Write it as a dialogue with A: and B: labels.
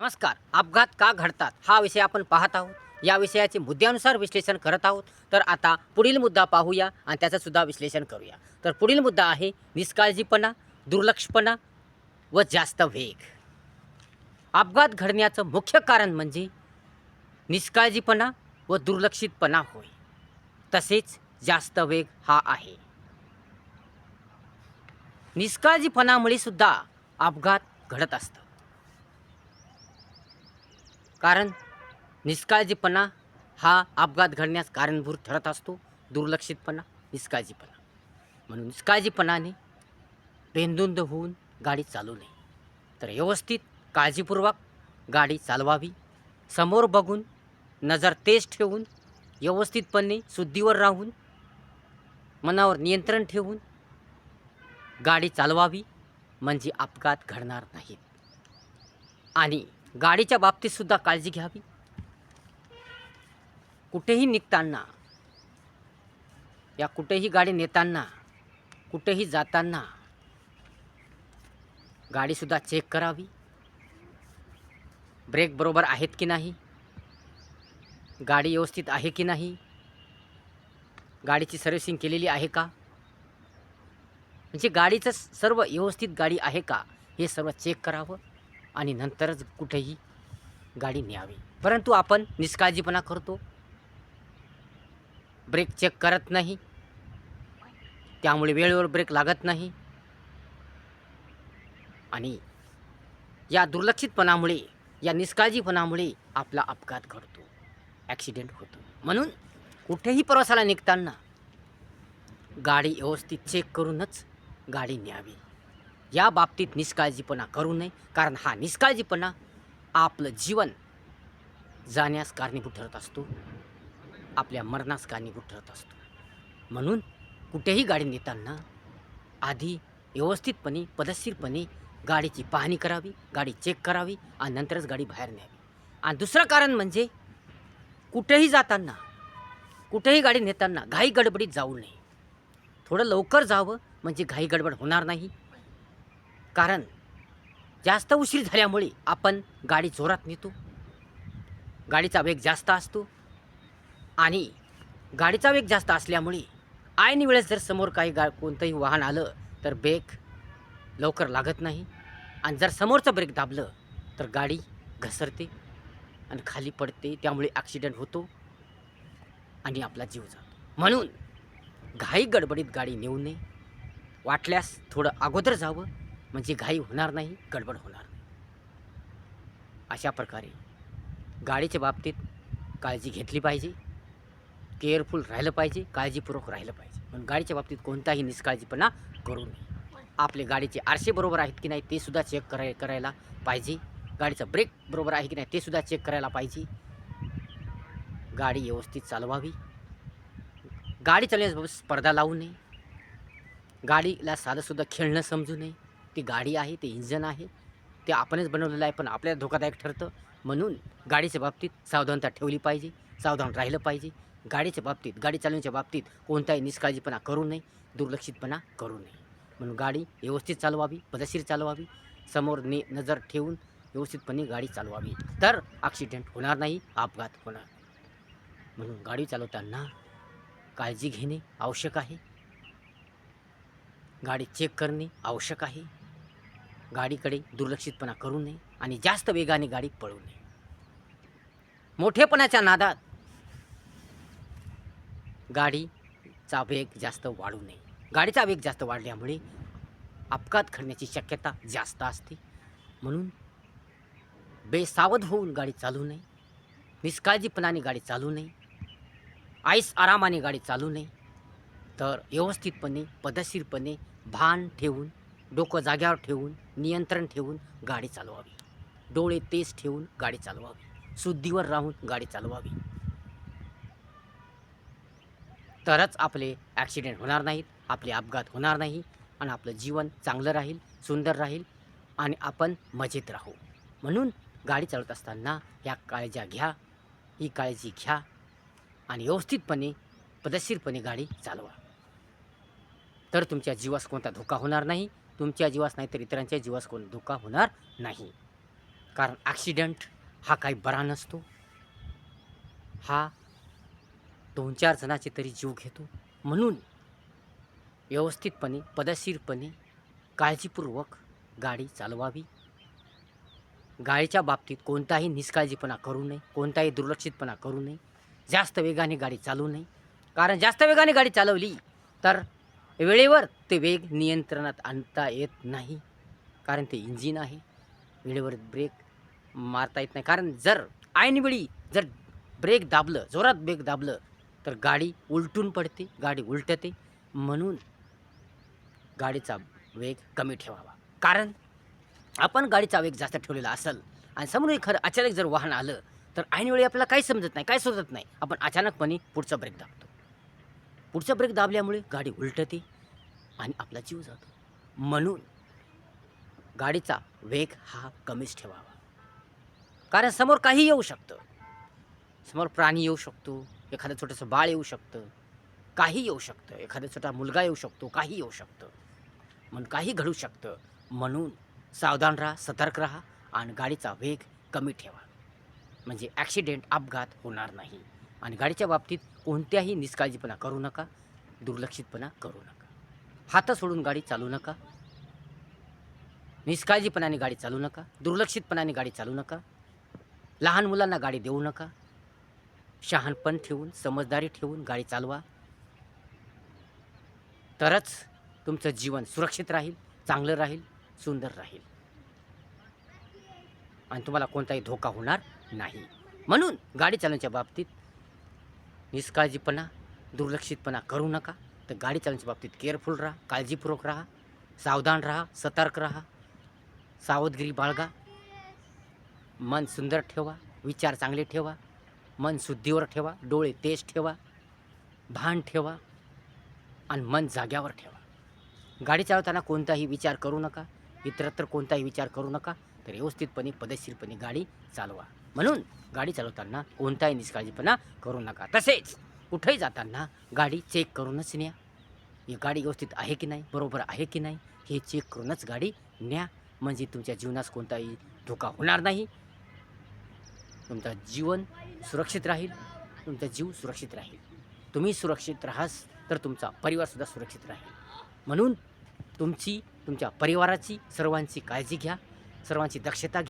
A: नमस्कार. अपघात का घडतात हा विषय आपण पाहत आहोत. या विषयाचे मुद्द्यानुसार विश्लेषण करत आहोत. तर आता पुढील मुद्दा पाहूया आणि त्याचं सुद्धा विश्लेषण करूया. तर पुढील मुद्दा आहे निष्काळजीपणा दुर्लक्षपणा व जास्त वेग. अपघात घडण्याचं मुख्य कारण म्हणजे निष्काळजीपणा व दुर्लक्षितपणा होय. तसेच जास्त वेग हा आहे. निष्काळजीपणामुळे सुद्धा अपघात घडत असतात कारण निष्काळजीपणा हा अपघात घडण्यास कारणभूत ठरत असतो दुर्लक्षितपणा निष्काळजीपणा. म्हणून निष्काळजीपणाने बेंदुंद होऊन गाडी चालू नये. तर व्यवस्थित काळजीपूर्वक गाडी चालवावी. समोर बघून नजर तेज ठेवून व्यवस्थितपणे शुद्धीवर राहून मनावर नियंत्रण ठेवून गाडी चालवावी. म्हणजे अपघात घडणार नाहीत. आणि गाडीच्या बाबतीतसुद्धा काळजी घ्यावी. कुठेही निघताना या कुठेही गाडी नेताना कुठेही जाताना गाडीसुद्धा चेक करावी. ब्रेक बरोबर आहेत की नाही? गाडी व्यवस्थित आहे की नाही? गाडीची सर्व्हिसिंग केलेली आहे का? म्हणजे गाडीचं सर्व व्यवस्थित गाडी आहे का? हे सर्व चेक करावं. आणि नंतरच कुठेही गाडी न्यावी. परंतु आपण निष्काळजीपणा करतो. ब्रेक चेक करत नाही. त्यामुळे वेळेवर ब्रेक लागत नाही. आणि या दुर्लक्षितपणामुळे या निष्काळजीपणामुळे आपला अपघात घडतो. ॲक्सिडेंट होतो. म्हणून कुठेही प्रवासाला निघताना गाडी व्यवस्थित चेक करूनच गाडी न्यावी. या बाबतीत निष्काळजीपणा करू नये कारण हा निष्काळजीपणा आपलं जीवन जाण्यास कारणीभूत ठरत असतो. आपल्या मरणास कारणीभूत ठरत असतो. म्हणून कुठेही गाडी नेताना आधी व्यवस्थितपणे पदशीरपणे गाडीची पाहणी करावी गाडी चेक करावी आणि नंतरच गाडी बाहेर न्यावी. आणि दुसरं कारण म्हणजे कुठेही जाताना कुठेही गाडी नेताना घाई गडबडीत जाऊ नये. थोडं लवकर जावं म्हणजे घाई गडबड होणार नाही. कारण जास्त उशीर झाल्यामुळे आपण गाडी जोरात नेतो. गाडीचा वेग जास्त असतो. आणि गाडीचा वेग जास्त असल्यामुळे ऐन वेळेस जर समोर काही गा कोणतंही वाहन आलं तर ब्रेक लवकर लागत नाही. आणि जर समोरचं ब्रेक दाबलं तर गाडी घसरते आणि खाली पडते. त्यामुळे ॲक्सिडेंट होतो आणि आपला जीव जातो. म्हणून घाई गडबडीत गाडी नेऊ नये. वाटल्यास थोडं अगोदर जावं. म्हणजे घाई होणार नाही गडबड होणार नाही. अशा प्रकारे गाडीच्या बाबतीत काळजी घेतली पाहिजे. केअरफुल राहिलं पाहिजे काळजीपूर्वक राहिलं पाहिजे. पण गाडीच्या बाबतीत कोणताही निष्काळजीपणा करू नये. आपले गाडीचे आरसे बरोबर आहेत की नाही ते सुद्धा चेक कराय करायला पाहिजे. गाडीचा ब्रेक बरोबर आहे की नाही ते सुद्धा चेक करायला पाहिजे. गाडी व्यवस्थित चालवावी. गाडी चालवण्यास स्पर्धा लावू नये. गाडीला साधंसुद्धा खेळणं समजू नये. ती गाडी आहे ते इंजन आहे ते आपणच बनवलेलं आहे पण आपल्याला धोकादायक ठरतं. म्हणून गाडीच्या बाबतीत सावधानता ठेवली पाहिजे सावधान राहिलं पाहिजे. गाडीच्या बाबतीत गाडी चालवण्याच्या बाबतीत कोणताही निष्काळजीपणा करू नये दुर्लक्षितपणा करू नये. म्हणून गाडी व्यवस्थित चालवावी पदशीर चालवावी समोर ने नजर ठेवून व्यवस्थितपणे गाडी चालवावी. तर ॲक्सिडेंट होणार नाही अपघात होणार. म्हणून गाडी चालवताना काळजी घेणे आवश्यक आहे. गाडी चेक करणे आवश्यक आहे. गाडीकडे दुर्लक्षितपणा करू नये आणि जास्त वेगाने गाडी पळू नये. मोठेपणाच्या नादात गाडीचा वेग जास्त वाढू नये. गाडीचा वेग जास्त वाढल्यामुळे अपघात घडण्याची शक्यता जास्त असते. म्हणून बेसावध होऊन गाडी चालू नये. निष्काळजीपणाने गाडी चालू नये. आईस आरामाने गाडी चालू नये. तर व्यवस्थितपणे पदशीरपणे भान ठेवून डोकं जाग्यावर ठेवून नियंत्रण ठेवून गाडी चालवावी. डोळे तेज ठेवून गाडी चालवावी. शुद्धीवर राहून गाडी चालवावी. तरच आपले ॲक्सिडेंट होणार नाहीत आपले अपघात होणार नाही आणि आपलं जीवन चांगलं राहील सुंदर राहील आणि आपण मजेत राहू. म्हणून गाडी चालवत असताना ह्या काळज्या घ्या ही काळजी घ्या आणि व्यवस्थितपणे पदशीरपणे गाडी चालवा. तर तुमच्या जीवास कोणता धोका होणार नाही तुमच्या जीवास नाही तर इतरांच्या जीवास कोण धोका होणार नाही. कारण ॲक्सिडेंट हा काही बरा नसतो. हा दोन चार जणाचे तरी जीव घेतो. म्हणून व्यवस्थितपणे पदशीरपणे काळजीपूर्वक गाडी चालवावी. गाडीच्या बाबतीत कोणताही निष्काळजीपणा करू नये कोणताही दुर्लक्षितपणा करू नये. जास्त वेगाने गाडी चालवू नये. कारण जास्त वेगाने गाडी चालवली तर वेळेवर ते वेग नियंत्रणात आणता येत नाही. कारण ते इंजिन आहे. वेळेवर ब्रेक मारता येत नाही. कारण जर ऐनवेळी जर ब्रेक दाबलं जोरात ब्रेक दाबलं तर गाडी उलटून पडते गाडी उलटते. म्हणून गाडीचा वेग कमी ठेवावा. कारण आपण गाडीचा वेग जास्त ठेवलेला असेल आणि समोर खरं अचानक जर वाहन आलं तर ऐनवेळी आपल्याला काही समजत नाही काय सुचत नाही. आपण अचानकपणे पुढचा ब्रेक दाबतो. पुढचा ब्रेक दाबल्यामुळे गाडी उलटते आणि आपला जीव जातो. म्हणून गाडीचा वेग हा कमीच ठेवावा. कारण समोर काही येऊ शकतं. समोर प्राणी येऊ शकतो एखादं छोटंसं बाळ येऊ शकतं काही येऊ शकतं एखादा छोटा मुलगा येऊ शकतो काही येऊ शकतं. म्हणून काही घडू शकतं. म्हणून सावधान राहा सतर्क राहा आणि गाडीचा वेग कमी ठेवा. म्हणजे ॲक्सिडेंट अपघात होणार नाही. आणि गाडीच्या बाबतीत कोणत्याही निष्काळजीपणा करू नका दुर्लक्षितपणा करू नका. हात सोडून गाडी चालू नका. निष्काळजीपणाने गाडी चालू नका दुर्लक्षितपणाने गाडी चालू नका. लहान मुलांना गाडी देऊ नका. शहाणपण ठेवून समजदारी ठेवून गाडी चालवा. तरच तुमचं जीवन सुरक्षित राहील चांगलं राहील सुंदर राहील. आणि तुम्हाला कोणताही धोका होणार नाही. म्हणून गाडी चालवण्याच्या बाबतीत निष्काळजीपणा दुर्लक्षितपणा करू नका. तर गाडी चालवण्याच्या बाबतीत केअरफुल राहा काळजीपूर्वक राहा सावधान राहा सतर्क राहा सावधगिरी बाळगा. मन सुंदर ठेवा विचार चांगले ठेवा मन शुद्धीवर ठेवा डोळे तेज ठेवा भान ठेवा आणि मन जाग्यावर ठेवा. गाडी चालवताना कोणताही विचार करू नका इतरत्र कोणताही विचार करू नका. तर व्यवस्थितपणे पद्धतशीरपणे गाडी चालवा. म्हणून गाडी चालवताना कोणताही निष्काळजीपणा करू नका. तसेच कुठेही जाताना गाडी चेक करूनच न्या. ही गाडी व्यवस्थित आहे की नाही बरोबर आहे की नाही हे चेक करूनच गाडी न्या. म्हणजे तुमच्या जीवनास कोणताही धोका होणार नाही. तुमचं जीवन सुरक्षित राहील. तुमचा जीव सुरक्षित राहील. तुम्ही सुरक्षित राहास तर तुमचा परिवारसुद्धा सुरक्षित राहील. म्हणून तुमची तुमच्या परिवाराची सर्वांची काळजी घ्या. सर्वांची दक्षता घ्या